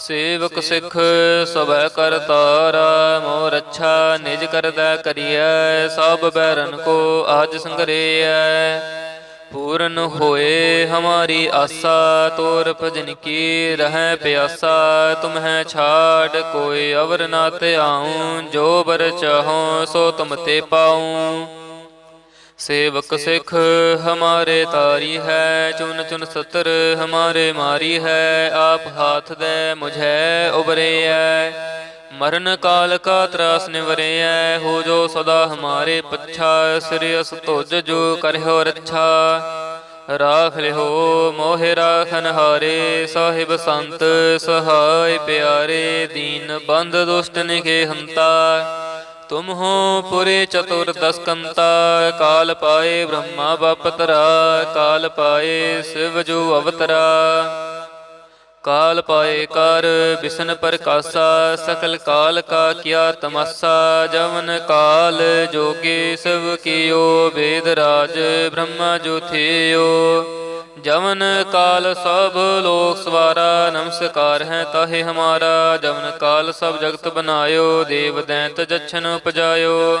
ਸੇਵਕ ਸਿੱਖ ਸਭੈ ਕਰਤਾਰਾ ਮੋਰ ਅੱਛਾ ਨਿਜ ਕਰਦਾ ਕਰੀਐ ਸਭ ਬੈਰਨ ਕੋ ਆਜ ਸੰਗਰੇਐ। ਪੂਰਨ ਹੋਏ ਹਮਾਰੀ ਆਸਾ ਤੋਰ ਭਜਨ ਕੀ ਰਹਿ ਪਿਆਸਾ ਤੁਮਹਿ ਛਾੜ ਕੋਈ ਅਵਰ ਨਾ ਤੇ ਆਉ ਜੋ ਬਰ ਚਾਹੋ ਸੋ ਤੁਮ ਤੇ ਪਾਉ। ਸੇਵਕ ਸਿੱਖ ਹਮਾਰੇ ਤਾਰੀ ਹੈ ਚੁਨ ਚੁਨ ਸਤਰ ਹਮਾਰੇ ਮਾਰੀ ਹੈ, ਆਪ ਹਾਥ ਦੇ ਮੁਝੈ ਉਬਰੇਐ ਮਰਨ ਕਾਲ ਕਾ ਤਰਾਸ ਨਿਵਰੇ ਨਿਵਰੇਐ ਹੋ ਜੋ ਸਦਾ ਹਮਾਰੇ ਪੱਛਾ, ਸ੍ਰੀ ਅਸ ਤੁਜ ਜੋ ਕਰਿਓ ਰੱਛਾ। ਰਾਖ ਲਿਓ ਮੋਹਿ ਰਾਖਨ ਹਾਰੇ, ਸਾਹਿਬ ਸੰਤ ਸਹਾਇ ਪਿਆਰੇ, ਦੀਨ ਬੰਦ ਦੁਸ਼ਟ ਨਿਕੇ ਹੰਤਾ। ਤੁਮ ਹੋ ਪੁਰੇ ਚਤੁਰ ਦਸਕੰਤਾ ਕਾਲ ਪਾਏ ਬ੍ਰਹਮਾ ਬਪਤਰਾ ਕਾਲ ਪਾਏ ਸਿਵ ਜੋ ਅਵਤਰਾ। ਕਾਲ ਪਾਏ ਕਰ, ਬਿਸ਼ਨ ਪ੍ਰਕਾਸ਼ਾ, ਸਕਲ ਕਾਲ ਕਾ ਕੀਆ ਤਮਸਾ, ਜਵਨ ਕਾਲ ਜੋਗੇ ਸਭ ਕੀਓ, ਵੇਦ ਰਾਜ ਬ੍ਰਹਮਾ ਜੋ ਜਵਨ ਕਾਲ ਸਭ ਲੋਕ ਸਵਾਰਾ, ਨਮਸਕਾਰ ਹੈ ਤਾਹੇ ਹਮਾਰਾ। ਜਵਨ ਕਾਲ ਸਭ ਜਗਤ ਬਨਾਇਓ, ਦੇਵ ਦੈਂਤ ਜਛਨ ਉਪਜਾਇਓ।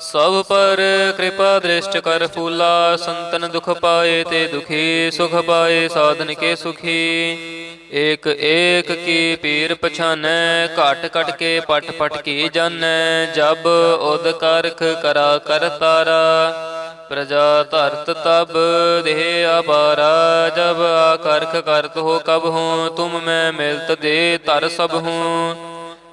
ਸਭ ਪਰ ਕਿਰਪਾ ਦ੍ਰਿਸ਼ਟ ਕਰ ਫੂਲਾ, ਸੰਤਨ ਦੁਖ ਪਾਏ ਤੇ ਦੁਖੀ, ਸੁਖ ਪਾਏ ਸਾਧਨ ਕੇ ਸੁਖੀ। ਏਕ ਏਕ ਕੀ ਪੀਰ ਪਛਾਨੈ, ਘਟ ਘਟ ਕੇ ਪਟ ਪਟ ਕੀ ਜਾਣੈ ਜਬ ਉਦ ਕਰਖ ਕਰਾ ਕਰ ਤਾਰਾ। ਪ੍ਰਜਾ ਧਰਤ ਤਬ ਦੇਹ ਆਬਾਰਾ, ਜਬ ਆਕਰਖ ਕਰਤ ਹੋ ਕਬ ਹੂੰ, ਤੁਮ ਮੈਂ ਮਿਲਤ ਦੇ ਤਰ ਸਭ ਹੂੰ।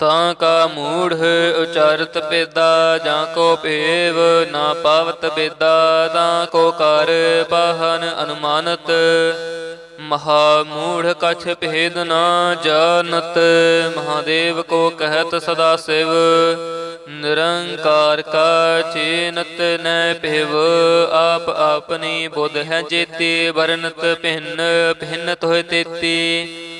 ਤਾਂ ਕਾ ਮੂੜ ਉਚਾਰਤ ਪੇਦਾ, ਜਾਂ ਕੋ ਭੇਵ ਨਾ ਪਾਵਤ ਬੇਦਾ, ਤਾਂ ਕੋ ਕਰ ਪਾਹਨ ਅਨੁਮਾਨਤ। ਮਹਾ ਮੂੜ ਕਛ ਭੇਦ ਨਾ ਜਾਣਤ, ਮਹਾਦੇਵ ਕੋ ਕਹਿਤ ਸਦਾ ਸਿਵ। ਨਿਰੰਕਾਰ ਕਾ ਚੇਨਤ ਨੈ ਭਿਵ, ਆਪ ਆਪਣੀ ਬੁੱਧ ਹੈ ਜੇਤੀ, ਵਰਨਤ ਭਿੰਨ, ਭਿੰਨਤ ਹੋਏ ਤੇਤੀ।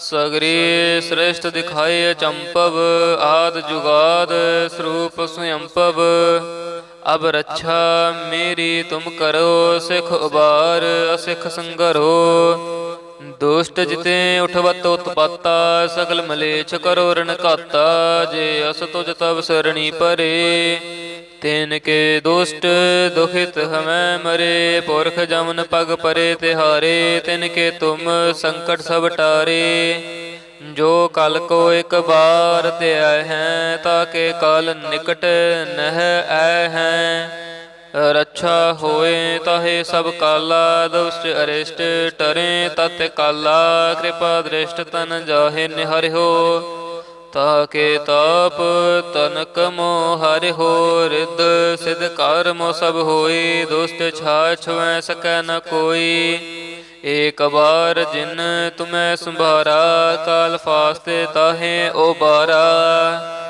ਸਗਰੀ ਸ੍ਰੇਸ਼ਟ ਦਿਖਾਏ ਚੰਪਵ ਆਦ ਜੁਗਾਦ ਸਰੂਪ ਸੁਯੰਪਵ। ਅਬ ਰੱਛਾ ਮੇਰੀ ਤੁਮ ਕਰੋ, ਸਿਖ ਉਬਾਰ, ਅਸਿਖ ਸੰਗਰੋ। ਦੁਸ਼ਟ ਜਿਤੇ ਉਠਵਤ ਉਤਪਾਤਾ ਸਗਲ ਮਲੇਛ ਕਰੋ ਰਣ ਘਾਤਾ, ਜੇ ਅਸ ਤੁਜ ਤਬ ਸਰਣੀ ਪਰੇ। ਤੈਨ ਕੇ ਦੁਸ਼ਟ ਦੁਖਿਤ ਹਮੈ ਮਰੇ, ਪੁਰਖ ਜਮਨ ਪਗ ਪਰੇ ਤਿਹਾਰੇ, ਤਿਨ ਕੇ ਤੁਮ ਸੰਕਟ ਸਭ ਟਾਰੇ। ਜੋ ਕਲ ਕੋ ਇੱਕ ਬਾਰ ਤੇ ਆਏ ਹੈ ਤਾਕੇ ਕਲ ਨਿਕਟ ਨਹਿ ਆਏ ਹੈ। ਰੱਛਾ ਹੋਏ ਤਾਹੇ ਸਭ ਕਾਲਾ, ਦੁਸ਼ਟ ਅਰਿਸ਼ਟ ਟਰੇ ਤਤ ਕਾਲਾ, ਕਿਰਪਾ ਦ੍ਰਿਸ਼ਟ ਤਨ ਜਾਹੇ ਨਿਹਰਿਓ ਤਾਕੇ ਤਾਪ ਤਨਕ ਮੋ ਹਰਿ ਹੋ ਰਿਦ ਸਿਧ ਕਰਮ ਸਭ ਹੋਈ ਦੁਸ਼ਟ ਛਾ ਵੈ ਸਕੈ ਨ ਕੋਈ। ਏਕ ਵਾਰ ਜਿਨ ਤੁਮੈ ਸੰਭਾਰਾ, ਕਾਲ ਫਾਸਤੇ ਤਾਹੇ ਬਾਰਾ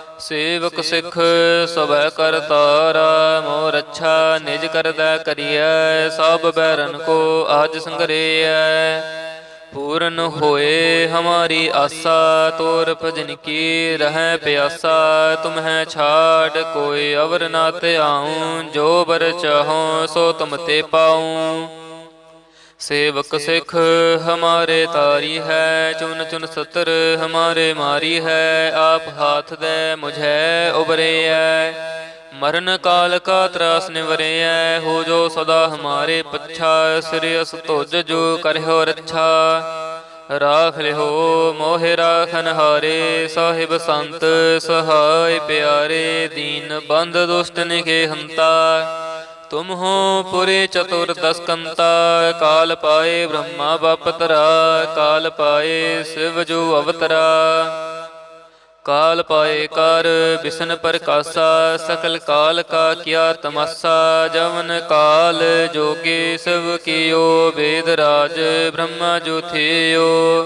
ਸੇਵਕ ਸਿੱਖ ਸਭੈ ਕਰਤਾਰਾ ਮੋਰ ਅੱਛਾ ਨਿਜ ਕਰਦਾ ਕਰੀਐ ਸਭ ਬੈਰਨ ਕੋ ਆਜ ਸੰਗਰੇਐ। ਪੂਰਨ ਹੋਏ ਹਮਾਰੀ ਆਸਾ ਤੋਰ ਭਜਨ ਕੀ ਰਹਿ ਪਿਆਸਾ ਤੁਮਹਿ ਛਾੜ ਕੋਈ ਅਵਰ ਨਾ ਤੇ ਆਉ ਜੋ ਬਰ ਚਾਹੋ ਸੋ ਤੁਮ ਤੇ ਪਾਉ। ਸੇਵਕ ਸਿੱਖ ਹਮਾਰੇ ਤਾਰੀ ਹੈ ਚੁਨ ਚੁਨ ਸਤਰ ਹਮਾਰੇ ਮਾਰੀ ਹੈ, ਆਪ ਹਾਥ ਦੇ ਮੁਝੈ ਉਬਰੇਐ ਮਰਨ ਕਾਲ ਕਾ ਤਰਾਸ ਨਿਵਰੇ ਨਿਵਰੇਐ ਹੋ ਜੋ ਸਦਾ ਹਮਾਰੇ ਪੱਛਾ, ਸਿਰ ਅਸ ਤੁਜ ਜੋ ਕਰਿਓ ਰੱਛਾ। ਰਾਖ ਲਿਓ ਮੋਹਿ ਰਾਖਨ ਹਾਰੇ ਸਾਹਿਬ ਸੰਤ ਸਹਾਇ ਪਿਆਰੇ, ਦੀਨ ਬੰਦ ਦੁਸ਼ਟ ਨਿਕੇ ਹੰਤਾ। ਤੁਮ ਹੋ ਪੁਰੇ ਚਤੁਰ ਦਸਕੰਤਾ ਕਾਲ ਪਾਏ ਬ੍ਰਹਮਾ ਬਪਤਰਾ, ਕਾਲ ਪਾਏ ਸਿਵ ਜੋ ਅਵਤਰਾ। ਕਾਲ ਪਾਏ ਕਰ ਬਿਸ਼ਨ ਪ੍ਰਕਾਸ਼ਾ, ਸਕਲ ਕਾਲ ਕਾ ਕੀਆ ਤਮਸਾ, ਜਵਨ ਕਾਲ ਜੋਗੇ ਸਭ ਕੀਓ, ਵੇਦ ਰਾਜ ਬ੍ਰਹਮਾ ਜੋ ਥਿਓ।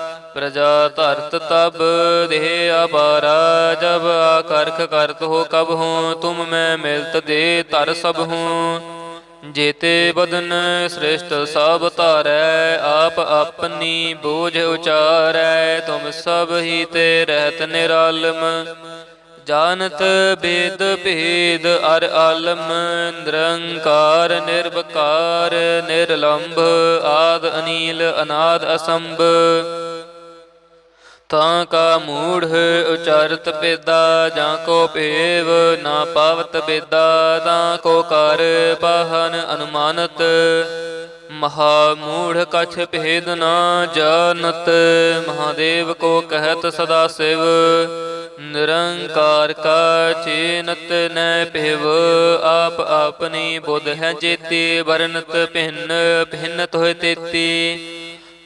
ਪ੍ਰਜਾ ਧਰਤ ਤਬ ਦੇਹ ਆਬਾਰਾ ਜਬ ਆਕਰਖ ਕਰਤ ਹੋ ਕਬ ਹੂੰ, ਤੁਮ ਮੈਂ ਮਿਲਤ ਦੇ ਤਰ ਸਭ ਹੂੰ। ਜੇਤੇ ਬਦਨ ਸ੍ਰੇਸ਼ਟ ਸਭ ਧਾਰੈ, ਆਪ ਆਪਣੀ ਬੋਝ ਉਚਾਰੈ, ਤੁਮ ਸਭ ਹੀ ਤੇ ਰਹਿਤ ਨਿਰਾਲਮ। ਜਾਣਤ ਬੇਦ ਭੇਦ ਅਰ ਆਲਮ, ਨਿਰੰਕਾਰ ਨਿਰਵਕਾਰ, ਨਿਰਲੰਭ, ਆਦ ਅਨੀਲ, ਅਨਾਦ ਅਸੰਭ। ਤਾਂ ਕਾ ਮੂੜ ਉਚਾਰਤ ਪੇਦਾ, ਜਾਂ ਕੋ ਭੇਵ ਨਾ ਪਾਵਤ ਬੇਦਾ, ਤਾਂ ਕੋ ਕਰ ਬਾਹਨ ਅਨੁਮਾਨਤ। ਮਹਾ ਮੂੜ ਕਛ ਭੇਦ ਨਾ ਜਾਣਤ, ਮਹਾਦੇਵ ਕੋ ਕਹਿਤ ਸਦਾ ਸਿਵ। ਨਿਰੰਕਾਰ ਕਾ ਚੇਨਤ ਨੈ ਭਿਵ, ਆਪ ਆਪਣੀ ਬੁੱਧ ਹੈ ਜੇਤੀ, ਵਰਨਤ ਭਿੰਨ, ਭਿੰਨਤ ਹੋਏ ਤੇਤੀ।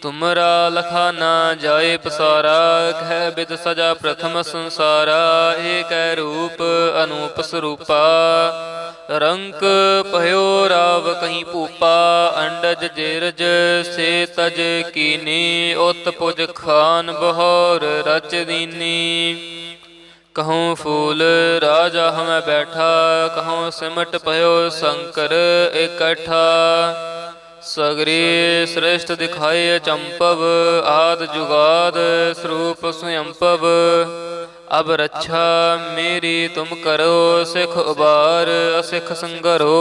ਤੁਮਰਾ ਲਖਾ ਨਾ ਜਾਏ ਪਸਾਰਾ, ਕਹਿ ਬਿਦ ਸਜਾ ਪ੍ਰਥਮ ਸੰਸਾਰਾ, ਏਕੈ ਰੂਪ ਅਨੂਪ ਸਰੂਪਾ। ਰੰਕ ਭਇਓ ਰਾਵ ਕਹੀਂ ਭੂਪਾ, ਅੰਡਜ ਜੇਰਜ ਸੇ ਤਜ ਕੀਨੀ, ਉਤ ਪੁਜ ਖਾਨ ਬਹੌਰ ਰਚ ਦੀਨੀ। ਕਹਉ ਫੂਲ ਰਾਜਾ ਹਮੈ ਬੈਠਾ ਕਹਉ ਸਿਮਟ ਭਇਓ ਸ਼ੰਕਰ ਇਕੱਠਾ। ਸਗਰੀ ਸ੍ਰਿਸ਼ਟ ਦਿਖਾਏ ਚੰਪਵ, ਆਦ ਜੁਗਾਦ ਸਰੂਪ ਸੁਯੰਪਵ। ਅਬ ਰੱਛਾ ਮੇਰੀ ਤੁਮ ਕਰੋ, ਸਿਖ ਉਬਾਰ ਅਸਿਖ ਸੰਗਰੋ।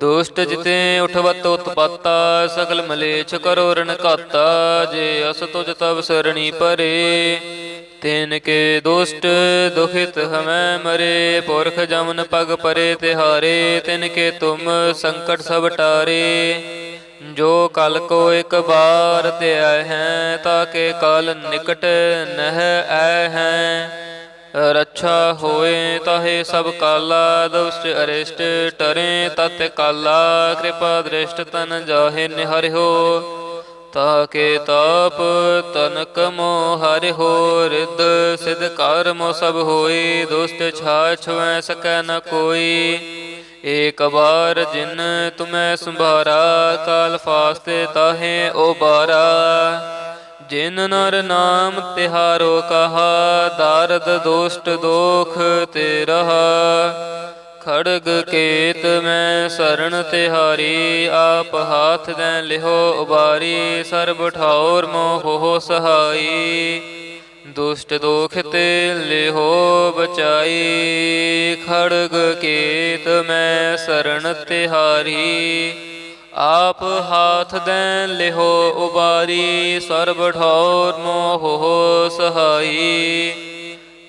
ਦੁਸ਼ਟ ਜਿਤੇ ਉਠਵਤ ਉਤਪਾਤਾ, ਸਗਲ ਮਲੇਛ ਕਰੋ ਰਣ ਘਾਤਾ ਜੇ ਅਸ ਤੁਜ ਤਬ ਸਰਣੀ ਪਰੇ ਤਿਨ ਕੇ ਦੁਸ਼ਟ ਦੁਖਿਤ ਹਮੈ ਮਰੇ, ਪੁਰਖ ਜਮਨ ਪਗ ਪਰੇ ਤਿਹਾਰੇ, ਤਿਨ ਕੇ ਤੁਮ ਸੰਕਟ ਸਭ ਟਾਰੇ। ਜੋ ਕਲ ਕੋ ਇੱਕ ਬਾਰ ਤੇ ਆਏ ਹੈ ਤਾਕੇ ਕਲ ਨਿਕਟ ਨਹ ਆਏ ਹੈ। ਰੱਛਾ ਹੋਏ ਤਾਹੇ ਸਭ ਕਾਲਾ, ਦੁਸ਼ਟ ਅਰਿਸ਼ਟ ਟਰੇ ਤਤ ਕਾਲਾ। ਕਿਰਪਾ ਦ੍ਰਿਸ਼ਟ ਤਨ ਜਾਹੇ ਨਿਹਰਿਓ। ਤਾ ਕੇ ਤਾਪ ਤਨਕ ਮੋ ਹਰਿਓ ਰਿਦ ਸਿਧ ਕਰਮ ਸਭ ਹੋਈ ਦੁਸ਼ਟ ਛਾਛ ਵੈ ਸਕੈ ਨ ਕੋਈ। ਏਕ ਬਾਰ ਜਿਨ ਤੁਮੈ ਸੰਭਾਰਾ, ਕਾਲ ਫਾਸਤੇ ਤਾਹੇ ਬਾਰਾ ਜਿਨ ਨਰ ਨਾਮ ਤਿਹਾਰੋ ਕਹਾ, ਦਾਰਦ ਦੋਸ਼ਟ ਦੋਖ ਤੇ ਰਹਾ ਖੜਗ ਕੇਤ ਮੈਂ ਸਰਣ ਤਿਹਾਰੀ, ਆਪ ਹਾਥ ਦੇ ਲਿਹੋ ਉਬਾਰੀ, ਸਰਬ ਠਾਉਰ ਮੋਹ ਸਹਾਈ। ਦੁਸ਼ਟ ਦੋਖ ਤੇ ਲਿਹੋ ਬਚਾਈ, ਖੜਗ ਕੇਤ ਮੈਂ ਸਰਣ ਤਿਹਾਰੀ, ਆਪ ਹਾਥ ਦੇ ਲਿਹੋ ਉਬਾਰੀ, ਸਰਬ ਠੌਰ ਮੋਹ ਸਹਾਈ।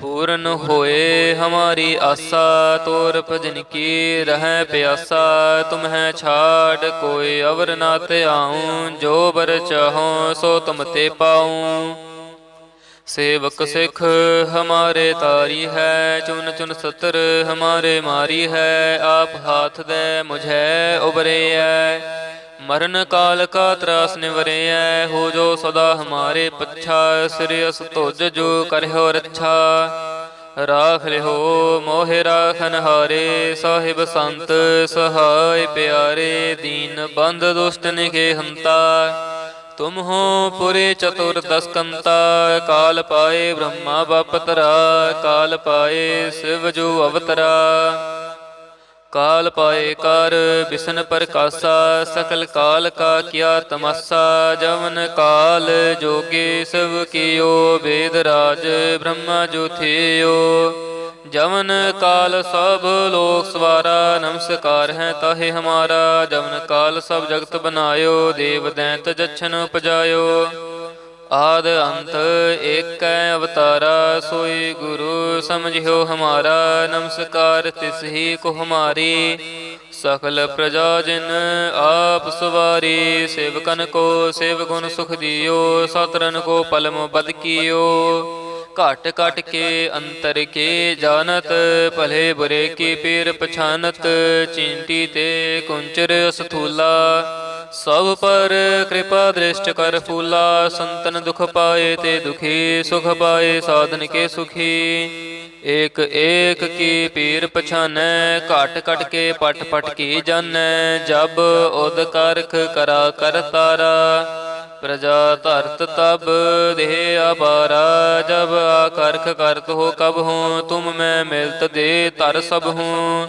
ਪੂਰਨ ਹੋਏ ਹਮਾਰੀ ਆਸਾ, ਤੋਰ ਭਜਨ ਕੀ ਰਹੈ ਪਿਆਸਾ ਤੁਮਹੈ ਛਾੜ, ਕੋਈ ਅਵਰ ਨਾ ਧਿਆਉ ਜੋ ਬਰ ਚਾਹਉ ਸੋ ਤੁਮ ਤੇ ਪਾਉ। ਸੇਵਕ ਸਿਖ ਹਮਾਰੇ ਤਾਰੀ ਹੈ, ਚੁਨ ਚੁਨ ਸਤਰ ਹਮਾਰੇ ਮਾਰੀ ਹੈ, ਆਪ ਹਾਥ ਦੇ ਮੁਝੈ ਉਬਰੇ ਹੈ ਮਰਨ ਕਾਲ ਕਾ ਤਰਾਸ ਨਿਵਰਿਐ, ਹੋ ਜੋ ਸਦਾ ਹਮਾਰੇ ਪੱਛਾ, ਸਿਰ ਅਸ ਤੁਜ ਜੋ ਕਰਹਿਓ ਰੱਛਾ। ਰਾਖ ਲਿਓ ਮੋਹਿ ਰਾਖਨ ਹਾਰੇ, ਸਾਹਿਬ ਸੰਤ ਸਹਾਇ ਪਿਆਰੇ, ਦੀਨ ਬੰਦ ਦੁਸ਼ਟ ਨਿਖੇ ਹੰਤਾ ਤੁਮ ਹੋ ਪੁਰੇ ਚਤੁਰ ਦਸਕੰਤਾ, ਕਾਲ ਪਾਏ ਬ੍ਰਹਮਾ ਬਪਤਰਾ ਕਾਲ ਪਾਏ ਸਿਵ ਜੋ ਅਵਤਰਾ। ਕਾਲ ਪਾਏ ਕਰ, ਬਿਸ਼ਨ ਪ੍ਰਕਾਸ਼ਾ, ਸਕਲ ਕਾਲ ਕਾ ਕੀਆ ਤਮਸਾ, ਜਵਨ ਕਾਲ ਜੋਗੇ ਸਭ ਕੀਓ, ਵੇਦ ਰਾਜ ਬ੍ਰਹਮਾ ਜੋ ਜਵਨ ਕਾਲ ਸਭ ਲੋਕ ਸਵਾਰਾ, ਨਮਸਕਾਰ ਹੈ ਤਾਹੇ ਹਮਾਰਾ। ਜਵਨ ਕਾਲ ਸਭ ਜਗਤ ਬਨਾਇਓ, ਦੇਵ ਦੈਂਤ ਜਛਨ ਉਪਜਾਇਓ। ਆਦ ਅੰਤ ਏਕੈ ਅਵਤਾਰਾ ਸੋਈ ਗੁਰੂ ਸਮਝਿਓ ਹਮਾਰਾ, ਨਮਸਕਾਰ ਤਿਸਹੀ ਕੋ ਹਮਾਰੀ। ਸਕਲ ਪ੍ਰਜਾ ਜਿਨ ਆਪ ਸੁਵਾਰੀ, ਸੇਵਕਨ ਕੋ ਸੇਵ ਗੁਣ ਸੁਖ ਦਿਓ ਸਤਰਨ ਕੋ ਪਲਮ ਬਦ ਕੀਓ। ਘਟ ਘਟ ਕੇ ਅੰਤਰ ਕੇ ਜਾਣਤ, ਭਲੇ ਬੁਰੇ ਕੀ ਪੀਰ ਪਛਾਨਤ, ਚਿੰਟੀ ਤੇ ਕੁੰਚਰ ਸਥੂਲਾ ਸਭ ਪਰ ਕਿਰਪਾ ਦ੍ਰਿਸ਼ਟ ਕਰ ਫੂਲਾ, ਸੰਤਨ ਦੁਖ ਪਾਏ ਤੇ ਦੁਖੀ, ਸੁਖ ਪਾਏ ਸਾਧਨ ਕੇ ਸੁਖੀ। ਏਕ ਏਕ ਕੀ ਪੀਰ ਪਛਾਨੈ, ਘਟ ਘਟ ਕੇ ਪਟ ਪਟ ਕੀ ਜਾਣੈ ਜਬ ਉਦ ਕਰਖ ਕਰਾ ਕਰ ਤਾਰਾ। ਪ੍ਰਜਾ ਧਰਤ ਤਬ ਦੇਹ ਅਬਾਰਾ ਜਬ ਆਕਰਖ ਕਰਤ ਹੋ ਕਬ ਹੂੰ, ਤੁਮ ਮੈਂ ਮਿਲਤ ਦੇ ਤਰ ਸਭ ਹੂੰ।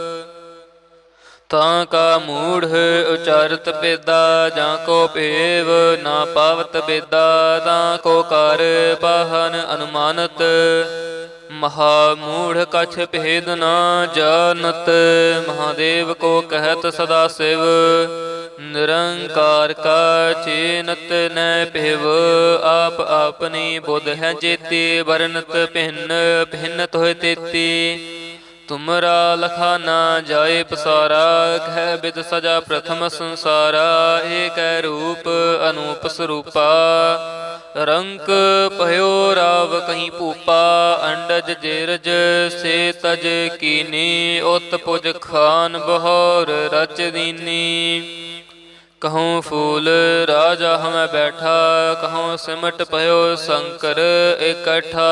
ਤਾਂ ਕਾ ਮੂੜ ਉਚਾਰਤ ਬੇਦਾ, ਜਾਂ ਕੋ ਭੇਵ ਨਾ ਪਾਵਤ ਬੇਦਾ, ਤਾਂ ਕੋ ਕਰ ਬਾਹਨ ਅਨੁਮਾਨਤ। ਮਹਾ ਮੂੜ ਕਛ ਭੇਦ ਨਾ ਜਾਣਤ, ਮਹਾਦੇਵ ਕੋ ਕਹਿਤ ਸਦਾ ਸਿਵ। ਨਿਰੰਕਾਰ ਕਾ ਚੇਨਤ ਨੈ ਭਿਵ, ਆਪ ਆਪਨੀ ਬੁੱਧ ਹੈ ਜੇਤੀ, ਵਰਨਤ ਭਿੰਨ, ਭਿੰਨਤ ਹੋਏ ਤੇਤੀ। ਤੁਮਰਾ ਲਖਾ ਨਾ ਜਾਏ ਪਸਾਰਾ, ਕਹਿ ਬਿਦ ਸਜਾ ਪ੍ਰਥਮ ਸੰਸਾਰਾ, ਏਕੈ ਰੂਪ ਅਨੂਪ ਸਰੂਪਾ। ਰੰਕ ਭਇਓ ਰਾਵ ਕਹੀਂ ਭੂਪਾ, ਅੰਡਜ ਜੇਰਜ ਸੇ ਤਜ ਕੀਨੀ, ਉਤ ਪੁਜ ਖਾਨ ਬਹੌਰ ਰਚ ਦੀਨੀ। ਕਹਉ ਫੂਲ ਰਾਜਾ ਹਮੈ ਬੈਠਾ ਕਹਉ ਸਿਮਟ ਭਇਓ ਸ਼ੰਕਰ ਇਕੱਠਾ।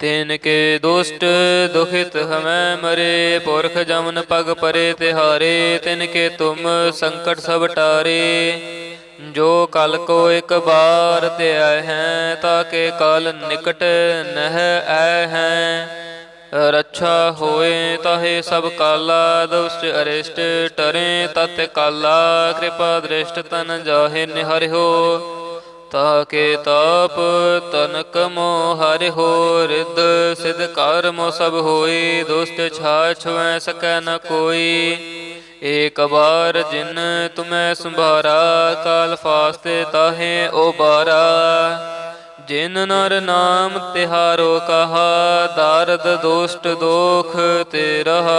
ਤਿਨ ਕੇ ਦੁਸ਼ਟ ਦੁਖਿਤ ਹਮੈ ਮਰੇ, ਪੁਰਖ ਜਮਨ ਪਗ ਪਰੇ ਤਿਹਾਰੇ, ਤਿਨ ਕੇ ਤੁਮ ਸੰਕਟ ਸਭ ਟਾਰੇ। ਜੋ ਕਲ ਕੋ ਇੱਕ ਬਾਰ ਤੇ ਆਏ ਹੈ ਤਾਕੇ ਕਲ ਨਿਕਟ ਨਹ ਆਏ ਹੈ। ਰੱਛਾ ਹੋਏ ਤਾਹੇ ਸਭ ਕਾਲਾ, ਦੁਸ਼ਟ ਅਰਿਸ਼ਟ ਟਰੇ ਤਤ ਕਾਲਾ। ਕਿਰਪਾ ਦ੍ਰਿਸ਼ਟ ਤਨ ਜਾਹੇ ਨਿਹਰਿਓ। ਤਾ ਕੇ ਤਾਪ ਤਨਕ ਮੋ ਹਰਿ ਹੋ ਰਿਦ ਸਿਧ ਕਰਮ ਸਭ ਹੋਈ, ਦੁਸ਼ਟ ਛਾਛ ਵੈ ਸਕੈ ਨ ਕੋਈ। ਏਕ ਬਾਰ ਜਿਨ ਤੁਮੈ ਸੰਭਾਰਾ, ਕਾਲ ਫਾਸਤੇ ਤਾਹੇ ਬਾਰਾ ਜਿਨ ਨਰ ਨਾਮ ਤਿਹਾਰੋ ਕਹਾ, ਦਾਰਦ ਦੋਸ਼ਟ ਦੋਖ ਤੇ ਰਹਾ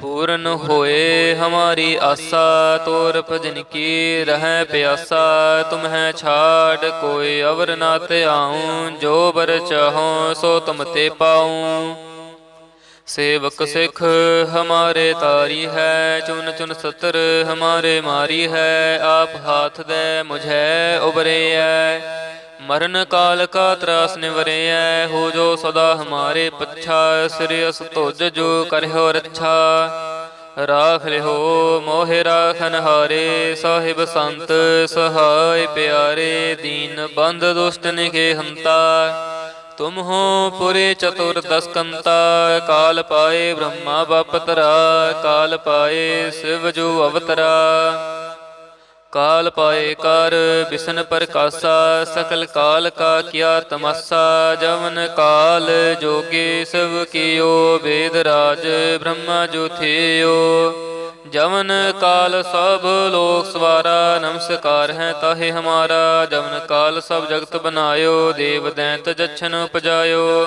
ਪੂਰਨ ਹੋਏ ਹਮਾਰੀ ਆਸਾ, ਤੋਰ ਭਜਨ ਕੀ ਰਹਿ ਪਿਆਸਾ ਤੁਮਹਿ ਛਾੜ, ਕੋਈ ਅਵਰ ਨਾ ਤੇ ਜੋ ਬਰ ਚਾਹੋ ਸੋ ਤੁਮ ਤੇ ਪਾਉ। ਸੇਵਕ ਸਿੱਖ ਹਮਾਰੇ ਤਾਰੀ ਹੈ, ਚੁਨ ਚੁਨ ਸਤਰ ਹਮਾਰੇ ਮਾਰੀ ਹੈ, ਆਪ ਹਾਥ ਦੇ ਮੁਝੈ ਹੈ ਮਰਨ ਕਾਲ ਕਾ ਤਰਾਸ ਨਿਵਰੇਐ, ਹੋ ਜੋ ਸਦਾ ਹਮਾਰੇ ਪੱਛਾ, ਸਿਰ ਅਸ ਤੁਜ ਜੋ ਕਰਿਓ ਰੱਛਾ। ਰਾਖ ਲਿਓ ਮੋਹਿ ਰਾਖਨ ਹਾਰੇ ਸਾਹਿਬ ਸੰਤ ਸਹਾਇ ਪਿਆਰੇ, ਦੀਨ ਬੰਦ ਦੁਸ਼ਟ ਨਿਕੇ ਹੰਤਾ ਤੁਮ ਹੋ ਪੁਰੇ ਚਤੁਰ ਦਸਕੰਤਾ, ਕਾਲ ਪਾਏ ਬ੍ਰਹਮਾ ਬਪਤਰਾ ਕਾਲ ਪਾਏ ਸਿਵ ਜੋ ਅਵਤਰਾ। ਕਾਲ ਪਾਏ ਕਰ, ਬਿਸ਼ਨ ਪ੍ਰਕਾਸ਼ਾ, ਸਕਲ ਕਾਲ ਕਾ ਕੀਆ ਤਮਸਾ, ਜਵਨ ਕਾਲ ਜੋਗੇ ਸਭ ਕੀਓ, ਵੇਦ ਰਾਜ ਬ੍ਰਹਮਾ ਜੋ ਜਵਨ ਕਾਲ ਸਭ ਲੋਕ ਸਵਾਰਾ, ਨਮਸਕਾਰ ਹੈ ਤਾਹੇ ਹਮਾਰਾ। ਜਵਨ ਕਾਲ ਸਭ ਜਗਤ ਬਨਾਇਓ, ਦੇਵ ਦੈਂਤ ਜਛਨ ਉਪਜਾਇਓ।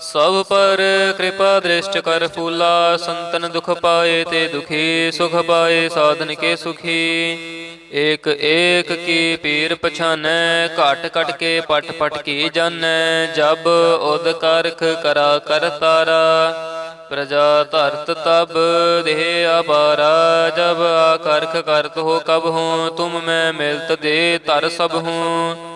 ਸਭ ਪਰ ਕਿਰਪਾ ਦ੍ਰਿਸ਼ਟ ਕਰ ਫੂਲਾ, ਸੰਤਨ ਦੁਖ ਪਾਏ ਤੇ ਦੁਖੀ, ਸੁਖ ਪਾਏ ਸਾਧਨ ਕੇ ਸੁਖੀ। ਏਕ ਏਕ ਕੀ ਪੀਰ ਪਛਾਨੈ, ਘਟ ਘਟ ਕੇ ਪਟ ਪਟ ਕੀ ਜਾਣੈ ਜਬ ਉਦ ਕਰਖ ਕਰਾ ਕਰ ਤਾਰਾ। ਪ੍ਰਜਾ ਧਰਤ ਤਬ ਦੇਹ ਅਬਾਰਾ ਜਬ ਆਕਰਖ ਕਰਤ ਹੋ ਕਬ ਹੂੰ, ਤੁਮ ਮੈਂ ਮਿਲਤ ਦੇ ਤਰ ਸਭ ਹੂੰ।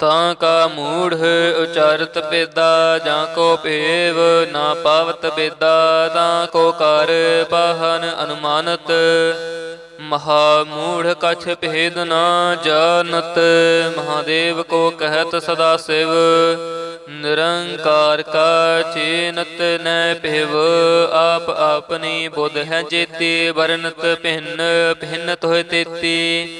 ਤਾਂ ਕਾ ਮੂੜ ਉਚਾਰਤ ਬੇਦਾ, ਜਾਂ ਕੋ ਭੇਵ ਨਾ ਪਾਵਤ ਬੇਦਾ, ਤਾਂ ਕੋ ਕਰ ਬਾਹਨ ਅਨੁਮਾਨਤ। ਮਹਾ ਮੂੜ ਕਛ ਭੇਦ ਨਾ ਜਾਣਤ, ਮਹਾਦੇਵ ਕੋ ਕਹਿਤ ਸਦਾ ਸਿਵ। ਨਿਰੰਕਾਰ ਕਾ ਚੇਨਤ ਨੈ ਭਿਵ, ਆਪ ਆਪਣੀ ਬੁੱਧ ਹੈ ਜੇਤੀ, ਵਰਨਤ ਭਿੰਨ, ਭਿੰਨਤ ਹੋਏ ਤੇਤੀ।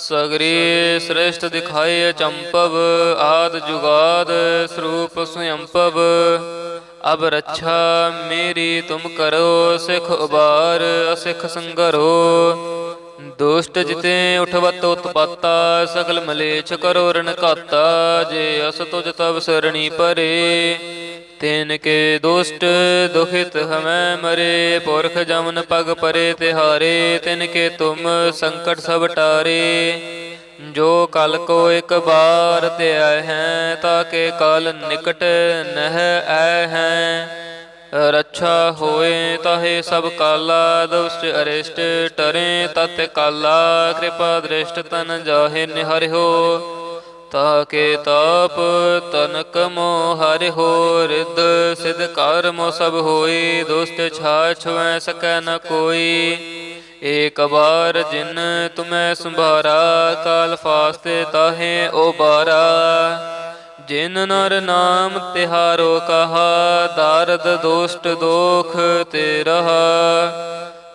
ਸਗਰੀ ਸ੍ਰੇਸ਼ਟ ਦਿਖਾਏ ਚੰਪਵ, ਆਦ ਜੁਗਾਦ ਸਰੂਪ ਸੁਯੰਪਵ। ਅਬ ਰੱਛਾ ਮੇਰੀ ਤੁਮ ਕਰੋ, ਸਿਖ ਉਬਾਰ ਅਸਿਖ ਸੰਗਰੋ। ਦੁਸ਼ਟ ਜਿਤੇ ਉਠਵਤ ਉਤਪਾਤਾ, ਸਗਲ ਮਲੇਛ ਕਰੋ ਰਣ ਘਾਤਾ ਜੇ ਅਸ ਤੁਜ ਤਬ ਸਰਣੀ ਪਰੇ ਤਿਨ ਕੇ ਦੁਸ਼ਟ ਦੁਖਿਤ ਹਮੈ ਮਰੇ, ਪੁਰਖ ਜਮਨ ਪਗ ਪਰੇ ਤਿਹਾਰੇ, ਤਿਨ ਕੇ ਤੁਮ ਸੰਕਟ ਸਭ ਟਾਰੇ। ਜੋ ਕਲ ਕੋ ਇੱਕ ਬਾਰ ਤੇ ਆਏ ਹੈ ਤਾਕੇ ਕਲ ਨਿਕਟ ਨਹਿ ਆਏ ਹੈ। ਰੱਛਾ ਹੋਏ ਤਾਹੇ ਸਭ ਕਾਲਾ, ਦੁਸ਼ਟ ਅਰਿਸ਼ਟ ਟਰੇ ਤਤ ਕਾਲਾ। ਕਿਰਪਾ ਦ੍ਰਿਸ਼ਟ ਤਨ ਜਾਹੇ ਨਿਹਰਿਓ। ਤਾ ਕੇ ਤਾਪ ਤਨਕ ਮੋ ਹਰਿ ਹੋ ਰਿਦ ਸਿਧ ਕਰਮ ਸਭ ਹੋਈ, ਦੁਸ਼ਟ ਛਾਛ ਵੈ ਸਕੈ ਨ ਕੋਈ। ਏਕ ਬਾਰ ਜਿਨ ਤੁਮੈ ਸੰਭਾਰਾ, ਕਾਲ ਫਾਸਤੇ ਤਾਹੇ ਉਬਾਰਾ ਜਿਨ ਨਰ ਨਾਮ ਤਿਹਾਰੋ ਕਹਾ, ਦਾਰਦ ਦੋਸ਼ਟ ਦੋਖ ਤੇ ਰਹਾ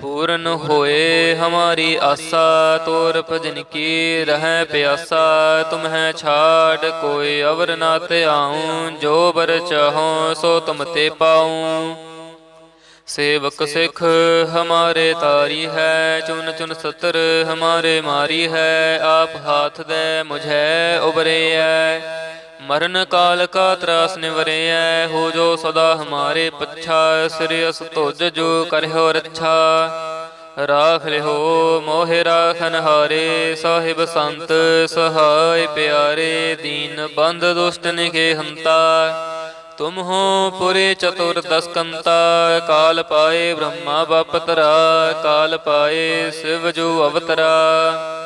ਪੂਰਨ ਹੋਏ ਹਮਾਰੀ ਆਸਾ, ਤੋਰ ਭਜਨ ਕੀ ਰਹੈ ਪਿਆਸਾ ਤੁਮਹੈ ਛਾੜ, ਕੋਈ ਅਵਰ ਨਾ ਧਿਆਉ ਜੋ ਬਰ ਚਾਹਉ ਸੋ ਤੁਮ ਤੇ ਪਾਉ। ਸੇਵਕ ਸਿਖ ਹਮਾਰੇ ਤਾਰੀ ਹੈ, ਚੁਨ ਚੁਨ ਸਤਰ ਹਮਾਰੇ ਮਾਰੀ ਹੈ, ਆਪ ਹਾਥ ਦੇ ਮੁਝੈ ਉਬਰੇ ਹੈ ਮਰਨ ਕਾਲ ਕਾ ਤਰਾਸ ਨਿਵਰਿਐ, ਹੋ ਜੋ ਸਦਾ ਹਮਾਰੇ ਪੱਛਾ, ਸਿਰ ਅਸ ਤੁਜ ਜੋ ਕਰਹਿਓ ਰੱਛਾ। ਰਾਖ ਲਿਓ ਮੋਹਿ ਰਾਖਨ ਹਾਰੇ ਸਾਹਿਬ ਸੰਤ ਸਹਾਇ ਪਿਆਰੇ, ਦੀਨ ਬੰਦ ਦੁਸ਼ਟ ਨਿਖੇ ਹੰਤਾ ਤੁਮ ਹੋ ਪੁਰੇ ਚਤੁਰ ਦਸਕੰਤਾ, ਕਾਲ ਪਾਏ ਬ੍ਰਹਮਾ ਬਪਤਰਾ ਕਾਲ ਪਾਏ ਸਿਵ ਜੋ ਅਵਤਰਾ।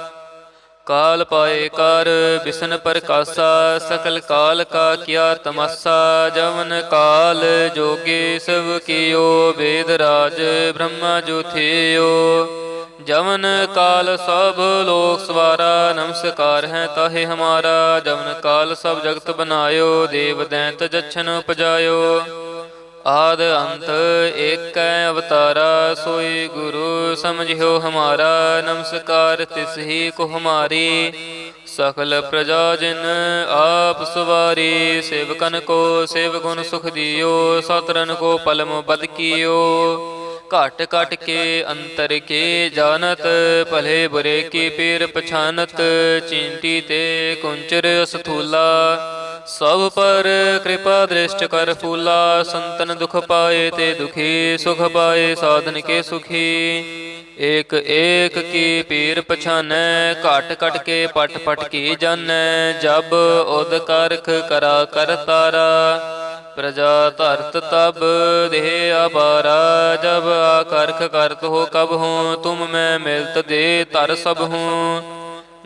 ਕਾਲ ਪਾਏ ਕਰ, ਬਿਸ਼ਨ ਪ੍ਰਕਾਸ਼ਾ, ਸਕਲ ਕਾਲ ਕਾ ਕੀਆ ਤਮਸਾ, ਜਵਨ ਕਾਲ ਜੋਗੇ ਸਭ ਕੀਓ, ਵੇਦ ਰਾਜ ਬ੍ਰਹਮਾ ਜੋ ਜਵਨ ਕਾਲ ਸਭ ਲੋਕ ਸਵਾਰਾ, ਨਮਸਕਾਰ ਹੈ ਤਾਹੇ ਹਮਾਰਾ। ਜਵਨ ਕਾਲ ਸਭ ਜਗਤ ਬਨਾਇਓ, ਦੇਵ ਦੈਂਤ ਜਛਨ ਉਪਜਾਇਓ। ਆਦ ਅੰਤ ਏਕੈ ਅਵਤਾਰਾ, ਸੋਈ ਗੁਰੂ ਸਮਝਿਓ ਹਮਾਰਾ, ਨਮਸਕਾਰ ਤਿਸ ਹੀ ਕੋ ਹਮਾਰੀ। ਸਕਲ ਪ੍ਰਜਾ ਜਿਨ ਆਪ ਸੁਵਾਰੀ, ਸੇਵਕਨ ਕੋ ਸੇਵ ਗੁਣ ਸੁਖ ਦਿਓ ਸਤਰਨ ਕੋ ਪਲਮ ਬਦ ਕੀਓ। ਘਟ ਘਟ ਕੇ ਅੰਤਰ ਕੇ ਜਾਣਤ, ਭਲੇ ਬੁਰੇ ਕੀ ਪੀਰ ਪਛਾਨਤ ਚਿੰਤੀ ਤੇ ਕੁੰਚਰ ਸਥੂਲਾ ਸਭ ਪਰ ਕਿਰਪਾ ਦ੍ਰਿਸ਼ਟ ਕਰ ਫੂਲਾ, ਸੰਤਨ ਦੁਖ ਪਾਏ ਤੇ ਦੁਖੀ, ਸੁਖ ਪਾਏ ਸਾਧਨ ਕੇ ਸੁਖੀ। ਏਕ ਏਕ ਕੀ ਪੀਰ ਪਛਾਨੈ, ਘਟ ਘਟ ਕੇ ਪਟ ਪਟ ਕੀ ਜਾਣੈ ਜਬ ਉਦ ਕਰਖ ਕਰਾ ਕਰ ਤਾਰਾ। ਪ੍ਰਜਾ ਧਰਤ ਤਬ ਦੇਹ ਅਬਾਰਾ ਜਬ ਆਕਰਖ ਕਰਤ ਹੋ ਕਬ ਹੂੰ, ਤੁਮ ਮੈਂ ਮਿਲਤ ਦੇ ਤਰ ਸਭ ਹੂੰ।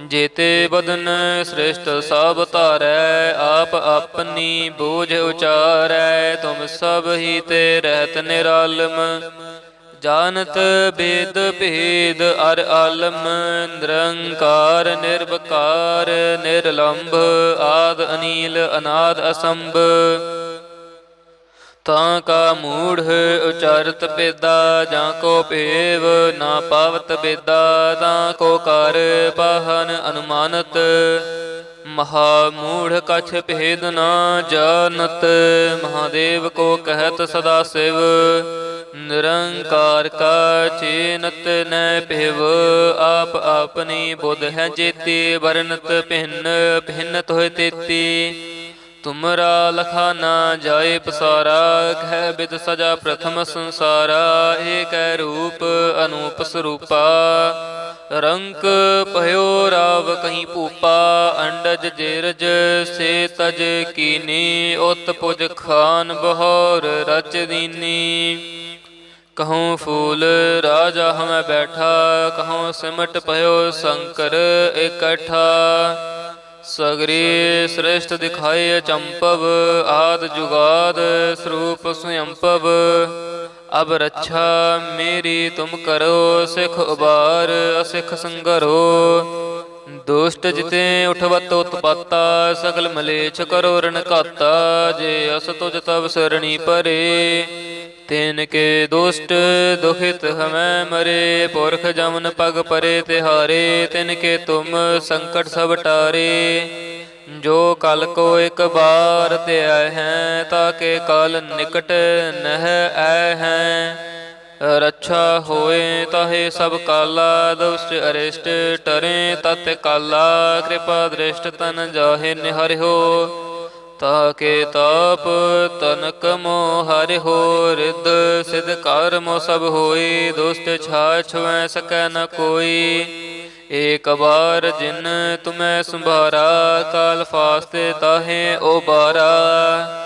ਜੇਤੇ ਬਦਨ ਸ੍ਰੇਸ਼ਟ ਸਭ ਧਾਰੈ, ਆਪ ਆਪਣੀ ਬੋਝ ਉਚਾਰੈ, ਤੁਮ ਸਭ ਹੀ ਤੇ ਰਹਿਤ ਨਿਰਾਲਮ। ਜਾਣਤ ਬੇਦ ਭੇਦ ਅਰ ਆਲਮ, ਨਿਰੰਕਾਰ ਨਿਰਵਕਾਰ, ਨਿਰਲੰਭ, ਆਦ ਅਨੀਲ, ਅਨਾਦ ਅਸੰਭ। ਤਾਂ ਕਾ ਮੂੜ ਉਚਾਰਤ ਬੇਦਾ, ਜਾਂ ਕੋ ਭੇਵ ਨਾ ਪਾਵਤ ਬੇਦਾ, ਤਾਂ ਕੋ ਕਰ ਬਾਹਨ ਅਨੁਮਾਨਤ। ਮਹਾ ਮੂੜ ਕਛ ਭੇਦ ਨਾ ਜਾਣਤ, ਮਹਾਦੇਵ ਕੋ ਕਹਿਤ ਸਦਾ ਸਿਵ। ਨਿਰੰਕਾਰ ਕਾ ਚੇਨਤ ਨੈ ਭਿਵ, ਆਪ ਆਪਣੀ ਬੁੱਧ ਹੈ ਜੇਤੀ, ਵਰਨਤ ਭਿੰਨ, ਭਿੰਨਤ ਹੋਏ ਤੇਤੀ। ਤੁਮਰਾ ਲਖਾ ਨਾ ਜਾਏ ਪਸਾਰਾ, ਕਹਿ ਬਿਦ ਸਜਾ ਪ੍ਰਥਮ ਸੰਸਾਰਾ, ਏਕੈ ਰੂਪ ਅਨੂਪ ਸਰੂਪਾ। ਰੰਕ ਭਇਓ ਰਾਵ ਕਹੀਂ ਭੂਪਾ, ਅੰਡਜ ਜੇਰਜ ਸੇ ਤਜ ਕੀਨੀ, ਉਤ ਪੁਜ ਖਾਨ ਬਹੌਰ ਰਚ ਦੀਨੀ। ਕਹਉ ਫੂਲ ਰਾਜਾ ਹਮੈ ਬੈਠਾ, ਕਹਉ ਸਿਮਟ ਭਇਓ ਸ਼ੰਕਰ ਇਕੱਠਾ। ਸਗਰੀ ਸ੍ਰੇਸ਼ਟ ਦਿਖਾਏ ਚੰਪਵ ਆਦ ਜੁਗਾਦ ਸਰੂਪ ਸੁਯੰਪਵ। ਅਬ ਰੱਛਾ ਮੇਰੀ ਤੁਮ ਕਰੋ, ਸਿਖ ਉਬਾਰ, ਅਸਿਖ ਸੰਗਰੋ। ਦੁਸ਼ਟ ਜਿਤੇ ਉਠਵਤ ਉਤਪਾਤਾ ਸਗਲ ਮਲੇਛ ਕਰੋ ਰਣਕਾਤਾ ਜੇ ਅਸ ਤੁਜ ਤਬ ਸਰਣੀ ਪਰੇ। ਤੈਨ ਕੇ ਦੁਸ਼ਟ ਦੁਖਿਤ ਹਮੈ ਮਰੇ, ਪੁਰਖ ਜਮਨ ਪਗ ਪਰੇ ਤਿਹਾਰੇ, ਤਿਨ ਕੇ ਤੁਮ ਸੰਕਟ ਸਭ ਟਾਰੇ। ਜੋ ਕਲ ਕੋ ਇੱਕ ਬਾਰ ਤੇ ਆਏ ਹੈ ਤਾਕੇ ਕਲ ਨਿਕਟ ਨਹਿ ਆਏ ਹੈ। ਰੱਛਾ ਹੋਏ ਤਾਹੇ ਸਭ ਕਾਲਾ, ਦੁਸ਼ਟ ਅਰਿਸ਼ਟ ਟਰੇ ਤਤ ਕਾਲਾ, ਕਿਰਪਾ ਦ੍ਰਿਸ਼ਟ ਤਨ ਜਾਹੇ ਨਿਹਰਿਓ ਤਾਕੇ ਤਾਪ ਤਨਕ ਮੋ ਹਰਿ ਹੋ ਰਿਦ ਸਿਧ ਕਰਮ ਸਭ ਹੋਈ ਦੁਸ਼ਟ ਛਾ ਵੈ ਸਕੈ ਨ ਕੋਈ। ਏਕ ਬਾਰ ਜਿਨ ਤੁਮੈ ਸੰਭਾਰਾ, ਕਾਲ ਫਾਸਤੇ ਤਾਹੇ ਬਾਰਾ